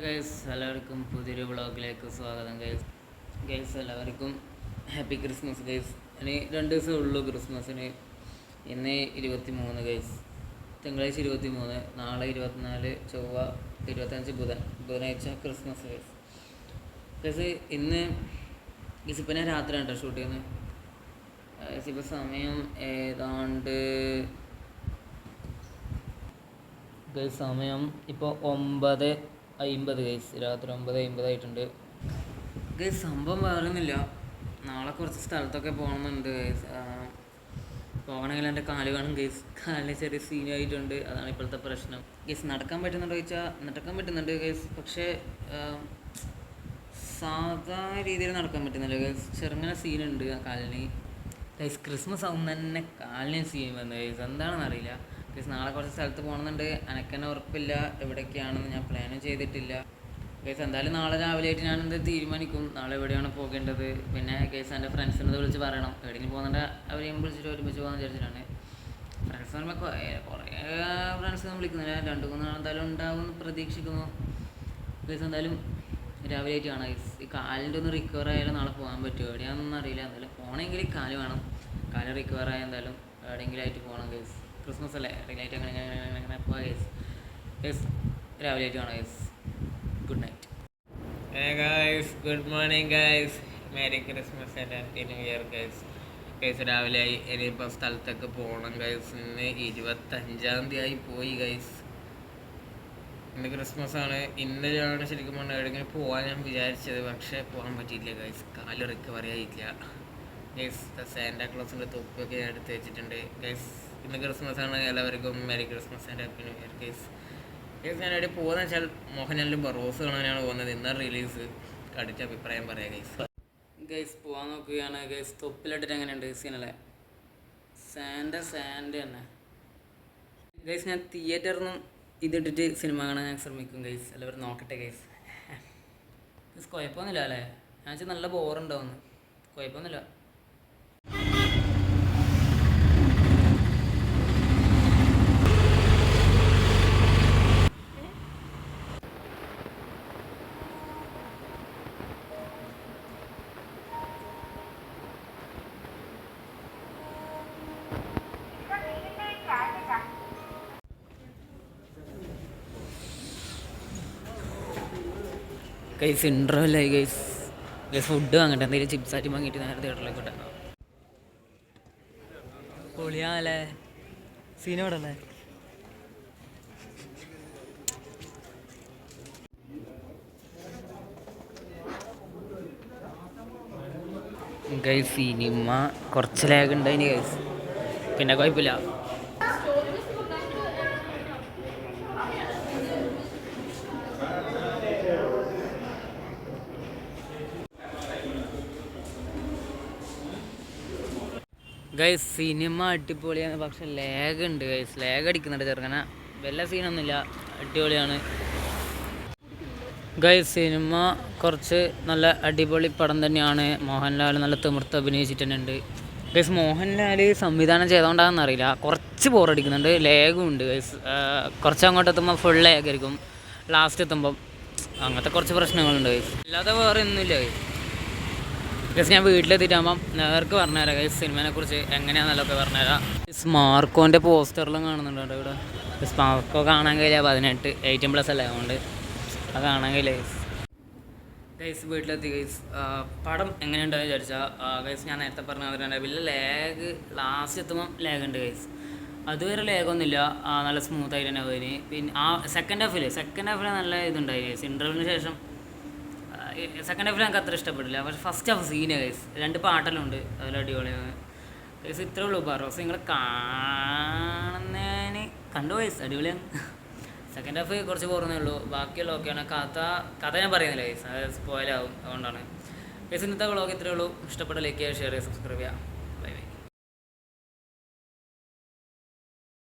Guys എല്ലാവർക്കും പുതിയൊരു വ്ളോഗിലേക്ക് സ്വാഗതം ഗൈസ് ഗൈസ് എല്ലാവർക്കും ഹാപ്പി ക്രിസ്മസ് ഗൈസ് ഇനി രണ്ട് ദിവസമേ ഉള്ളൂ ക്രിസ്മസിന് ഇന്ന് ഇരുപത്തി മൂന്ന് ഗൈസ് തിങ്കളാഴ്ച ഇരുപത്തി മൂന്ന് നാളെ ഇരുപത്തിനാല് ചൊവ്വ ഇരുപത്തഞ്ച് ബുധൻ ബുധനാഴ്ച ക്രിസ്മസ് ഗൈസ് ഗൈസ് ഇന്ന് ഗൈസ് ഇപ്പം ഞാൻ രാത്രിയാണ് കേട്ടോ ഷൂട്ട് ചെയ്യുന്നത് ഗൈസ് സമയം ഏതാണ്ട് ഗൈസ് സമയം ഇപ്പോൾ ഒമ്പത് അമ്പത് ഗൈസ് രാത്രി ഒമ്പത് അമ്പത് ആയിട്ടുണ്ട്. ഗൈസ് സംഭവം വേറൊന്നുമില്ല നാളെ കുറച്ച് സ്ഥലത്തൊക്കെ പോകണമെന്നുണ്ട് ഗൈസ് പോകണമെങ്കിൽ എന്റെ കാൽ കാണും ഗൈസ് കാലിന് ചെറിയ സീനായിട്ടുണ്ട് അതാണ് ഇപ്പോഴത്തെ പ്രശ്നം. ഗൈസ് നടക്കാൻ പറ്റുന്നുണ്ടോ ചോദിച്ചാൽ നടക്കാൻ പറ്റുന്നുണ്ട് ഗൈസ് പക്ഷേ സാധാ രീതിയിൽ നടക്കാൻ പറ്റുന്നില്ല ഗൈസ് ചെറുങ്ങനെ സീനുണ്ട് ആ കാലിന്. ഗൈസ് ക്രിസ്മസ് ആവുന്ന തന്നെ കാലിന് സീൻ വന്നു ഗൈസ് എന്താണെന്ന് ഗൈസ് നാളെ കുറച്ച് സ്ഥലത്ത് പോകണമെന്നുണ്ട് അനക്കന്നെ ഉറപ്പില്ല. എവിടേക്കാണെന്ന് ഞാൻ പ്ലാനും ചെയ്തിട്ടില്ല. കേസ് എന്തായാലും നാളെ രാവിലെ ആയിട്ട് ഞാൻ എന്ത് തീരുമാനിക്കും? നാളെ എവിടെയാണ് പോകേണ്ടത്? പിന്നെ കേസ് എന്റെ ഫ്രണ്ട്സിനത് വിളിച്ച് പറയണം. എവിടെയെങ്കിലും പോകുന്നുണ്ട് അവരെയും വിളിച്ചിട്ട് ഒരുമിച്ച് പോകാൻ വിചാരിച്ചിട്ടാണ്. ഫ്രണ്ട്സ് പറയുമ്പോൾ കുറേ ഫ്രണ്ട്സ് വിളിക്കുന്നില്ല. രണ്ട് മൂന്ന് എന്തായാലും ഉണ്ടാവും എന്ന് പ്രതീക്ഷിക്കുന്നു. കേസ് എന്തായാലും രാവിലെ ആയിട്ട് കാണാം ഈ കാലിന്റെ ഒന്ന് റിക്കവർ ആയാലും നാളെ പോകാൻ പറ്റുമോ? എവിടെയാണെന്നൊന്നും അറിയില്ല. എന്തായാലും പോകണമെങ്കിൽ കാൽ വേണം. കാൽ റിക്കവർ ആയാൽ എന്തായാലും എവിടെയെങ്കിലും ആയിട്ട് പോകണം ഗൈസ് ക്രിസ്മസ് അല്ലേ? റിലേറ്റ് അങ്ങനെ അങ്ങനെ അങ്ങനെ അങ്ങനെ. അപ്പോൾ ഗൈസ് ഗൈസ് രാവിലെ ആയിട്ട് കാണാം guys good night Hey good morning morning merry Christmas and Happy New Year guys. Guys രാവിലെ ആയി. ഇനിയിപ്പോൾ സ്ഥലത്തൊക്കെ പോകണം ഗൈസ് ഇന്ന് ഇരുപത്തഞ്ചാം തീയതി ആയി പോയി ഗൈസ് ഇന്ന് ക്രിസ്മസ് ആണ്. ഇന്നലെയാണ് ശരിക്കും പറഞ്ഞാൽ എവിടെയെങ്കിലും പോകാൻ ഞാൻ വിചാരിച്ചത്. പക്ഷേ പോകാൻ പറ്റിയില്ല ഗൈസ് കാൽ റിക്കവറി ആയില്ല ഗൈസ് സാന്റാ ക്ലോസിന്റെ തൊപ്പിയൊക്കെ ഞാൻ എടുത്ത് വെച്ചിട്ടുണ്ട്. ഗൈസ് ഇന്ന് ക്രിസ്മസ് ആണ് എല്ലാവർക്കും merry Christmas and happy new year guys guys ഞാൻ എവിടെ പോകുന്നത് വെച്ചാൽ മോഹൻലാലിന്റെ ബറോസ് കാണാനാണ് പോകുന്നത്. ഇന്ന റിലീസ്. കടിച്ച അഭിപ്രായം പറയാം ഗൈസ്. ഗൈസ് പോകാൻ നോക്കുകയാണ്. ഗൈസ് തൊപ്പിലിട്ടിട്ട് എങ്ങനെയുണ്ട് സീനല്ലേ സാൻഡ സാൻഡ് തന്നെ. ഗൈസ് ഞാൻ തിയേറ്ററിൽ നിന്നും ഇതിട്ടിട്ട് സിനിമ കാണാൻ ഞാൻ ശ്രമിക്കും ഗൈസ്. എല്ലാവരും നോക്കട്ടെ ഗൈസ്. ഗൈസ് കുഴപ്പമൊന്നുമില്ല അല്ലേ? ഞാൻ വെച്ചാൽ നല്ല ബോറുണ്ടാവുന്നു കുഴപ്പമൊന്നുമില്ല. ഗൈസ് ഇൻട്രോല്ലായി ഗൈസ് ഗൈസ് ഫുഡ് വാങ്ങട്ടെ എന്തെങ്കിലും ചിപ്സ് ആറ്റി വാങ്ങിയിട്ട് നേരെ തിയേറ്ററിലേക്ക് പൊളിയാണല്ലേ? സീനോടല്ലേ ഗൈസ് സിനിമ കുറച്ച് ലാഗ് ഉണ്ടായിന് ഗൈസ് പിന്നെ കുഴപ്പമില്ല. ഗൈസ് സിനിമ അടിപൊളിയാണ്. പക്ഷെ ലാഗ് ഉണ്ട് ഗൈസ് ലാഗ് അടിക്കുന്നുണ്ട് ചെറുക്കന. വല്ല സീനൊന്നുമില്ല അടിപൊളിയാണ്. ഗൈസ് സിനിമ കുറച്ച് നല്ല അടിപൊളി പടം തന്നെയാണ്. മോഹൻലാൽ നല്ല തിമിർത്ത് അഭിനയിച്ചിട്ട് തന്നെ ഉണ്ട് ഗൈസ് മോഹൻലാൽ സംവിധാനം ചെയ്തോണ്ടാന്ന് അറിയില്ല. കുറച്ച് ബോറടിക്കുന്നുണ്ട് ലേഗും ഉണ്ട് ഗൈസ് കുറച്ച് അങ്ങോട്ട് എത്തുമ്പോൾ ഫുൾ ലേഗ് ആയിരിക്കും. ലാസ്റ്റ് എത്തുമ്പം. അങ്ങനത്തെ കുറച്ച് പ്രശ്നങ്ങളുണ്ട് ഗൈസ് അല്ലാതെ വേറെ ഒന്നുമില്ല ഗൈസ് ഗസ് ഞാൻ വീട്ടിലെത്തിയിട്ടാകുമ്പം നേർക്ക് പറഞ്ഞുതരാം ഗൈസ് സിനിമയെ കുറിച്ച് എങ്ങനെയാണെന്നല്ലൊക്കെ പറഞ്ഞുതരാം സ്മാർക്കോന്റെ പോസ്റ്ററിലും കാണുന്നുണ്ട് ഇവിടെ? സ്മാർക്കോ കാണാൻ കഴിയില്ല പതിനെട്ട് എയ്റ്റീൻ പ്ലസ് അല്ലേ? അതുകൊണ്ട് അത് കാണാൻ കഴിയില്ല ഗൈസ് ഗൈസ് വീട്ടിലെത്തി ഗൈസ് പടം എങ്ങനെയുണ്ടെന്ന് വിചാരിച്ചാൽ ഗൈസ് ഞാൻ നേരത്തെ പറഞ്ഞ തന്നെ വലിയ ലാഗ് ലാസ്റ്റ് എത്തുമ്പം ലാഗ് ഉണ്ട് ഗൈസ് അതുവരെ ലേഗൊന്നുമില്ല നല്ല സ്മൂത്ത് ആയിട്ട് തന്നെ പോയിന് പിന്നെ ആ സെക്കൻഡ് ഹാഫിൽ സെക്കൻഡ് ഹാഫിൽ നല്ല ഇതുണ്ടായി ഗൈസ് ഇന്റർവ്യൂവിന് ശേഷം സെക്കൻഡ് ഹാഫിൽ എനിക്ക് അത്ര ഇഷ്ടപ്പെടില്ല. പക്ഷെ ഫസ്റ്റ് ഹാഫ് സീന ഗൈസ് രണ്ട് പാട്ടെല്ലാം അതിൽ അടിപൊളിയാണ്. ഗൈസ് ഇത്രേ ഉള്ളൂ. ബറോസ് നിങ്ങൾ കാണുന്നതിന് കണ്ടു വയസ് അടിപൊളിയാണ് സെക്കൻഡ് ഹാഫ് കുറച്ച് പോർന്നേ ഉള്ളൂ. ബാക്കിയുള്ള ഓക്കെയാണ് കഥ കഥ ഞാൻ പറയുന്നില്ല ഗൈസ് അത് സ്പോയിലാവും അതുകൊണ്ടാണ്. ഗൈസ് ഇന്നത്തെ വ്ളോഗ് ഇത്രേ ഉള്ളൂ. ഇഷ്ടപ്പെട്ട ലൈക്ക് ചെയ്യുക ഷെയർ ചെയ്യുക സബ്സ്ക്രൈബ് ചെയ്യുക.